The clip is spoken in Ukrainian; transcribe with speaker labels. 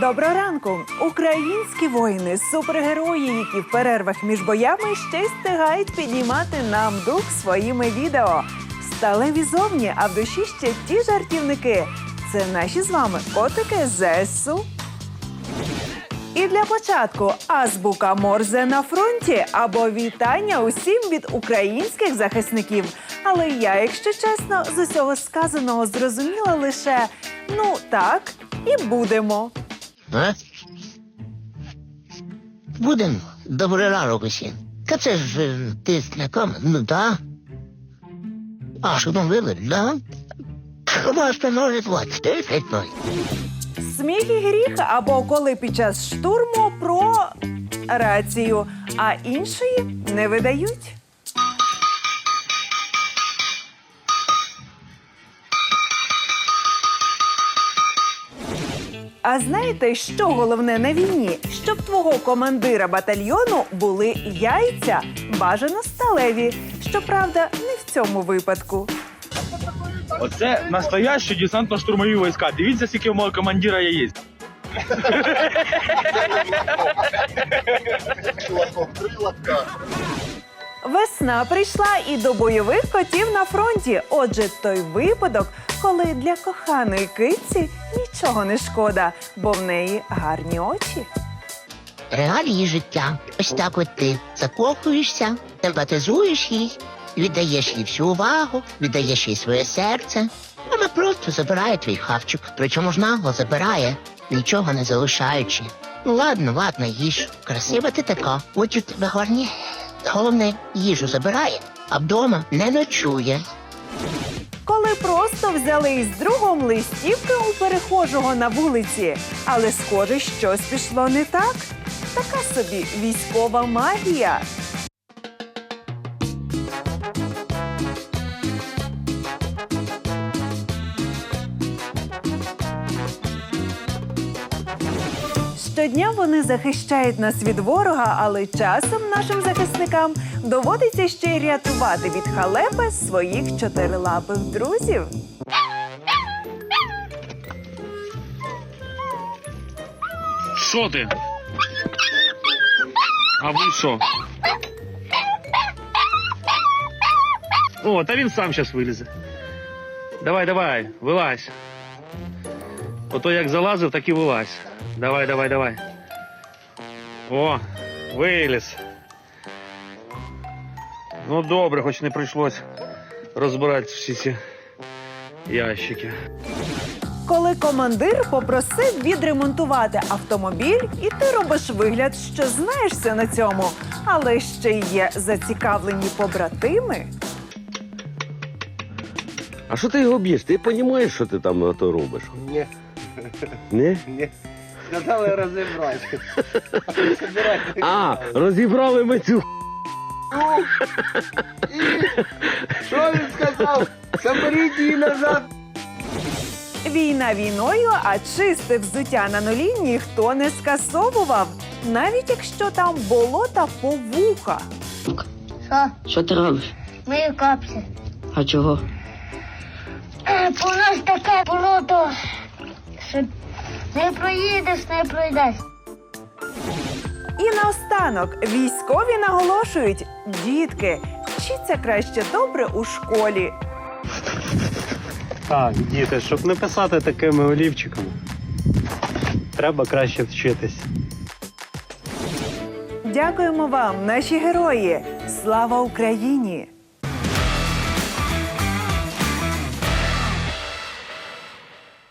Speaker 1: Доброго ранку! Українські воїни, супергерої, які в перервах між боями ще й встигають піднімати нам дух своїми відео. Сталеві зовні, а в душі ще ті жартівники. Це наші з вами котики ЗСУ. І для початку азбука Морзе на фронті або вітання усім від українських захисників. Але я, якщо чесно, з усього сказаного зрозуміла лише ну так і будемо.
Speaker 2: А? Будем. Добрий ранок усім. Та це ж е, ти знакома? Ну да. А, що там вибір, да? Можете ножить вот, ти фітной.
Speaker 1: Сміх і гріх або коли під час штурму про рацію, а іншої не видають. А знаєте, що головне на війні? Щоб твого командира батальйону були яйця, бажано сталеві. Щоправда, не в цьому випадку.
Speaker 3: Оце настоящі десантно-штурмові війська. Дивіться, скільки у мого командира є.
Speaker 1: Весна прийшла і до бойових котів на фронті. Отже, той випадок, коли для коханої киці нічого не шкода, бо в неї гарні очі.
Speaker 2: Реалії життя. Ось так от ти закохуєшся, емпатизуєш їй, віддаєш їй всю увагу, віддаєш їй своє серце. Вона просто забирає твій хавчик, причому ж нагло забирає, нічого не залишаючи. Ну ладно, ладно, їж. Красива ти така, очі в тебе гарні. Головне, їжу забирає, а вдома не ночує.
Speaker 1: Просто взяли із другом листівки у перехожого на вулиці, але схоже, щось пішло не так. Така собі військова магія. Щодня вони захищають нас від ворога, але часом нашим захисникам доводиться ще й рятувати від халепи своїх чотирилапих друзів.
Speaker 4: Що ти? А ви що? О, та він сам зараз вилізе. Давай, давай, вилазь. Ото як залазив, так і вилазь. Давай, давай, давай. О, виліз. Ну добре, хоч не прийшлось розбирати всі ці ящики.
Speaker 1: Коли командир попросив відремонтувати автомобіль, і ти робиш вигляд, що знаєшся на цьому, але ще й є зацікавлені побратими.
Speaker 5: А що ти його б'єш? Ти розумієш, що ти там то робиш?
Speaker 6: Ні,
Speaker 5: Ні?
Speaker 6: ні. Сказали розібрати.
Speaker 5: А, розібрали ми цю.
Speaker 6: Що він сказав? Заберіть її назад.
Speaker 1: Війна війною, а чисте взуття на нулі ніхто не скасовував, навіть якщо там болота по вуха.
Speaker 7: Що?
Speaker 8: Що ти робиш?
Speaker 7: Мию капці.
Speaker 8: А чого?
Speaker 7: Е, Бо у нас таке болото, що не проїдеш, не пройдеш.
Speaker 1: І наостанок військові наголошують: дітки, вчіться краще добре у школі.
Speaker 9: Так, діти, щоб не писати такими олівчиками, треба краще вчитись.
Speaker 1: Дякуємо вам, наші герої! Слава Україні!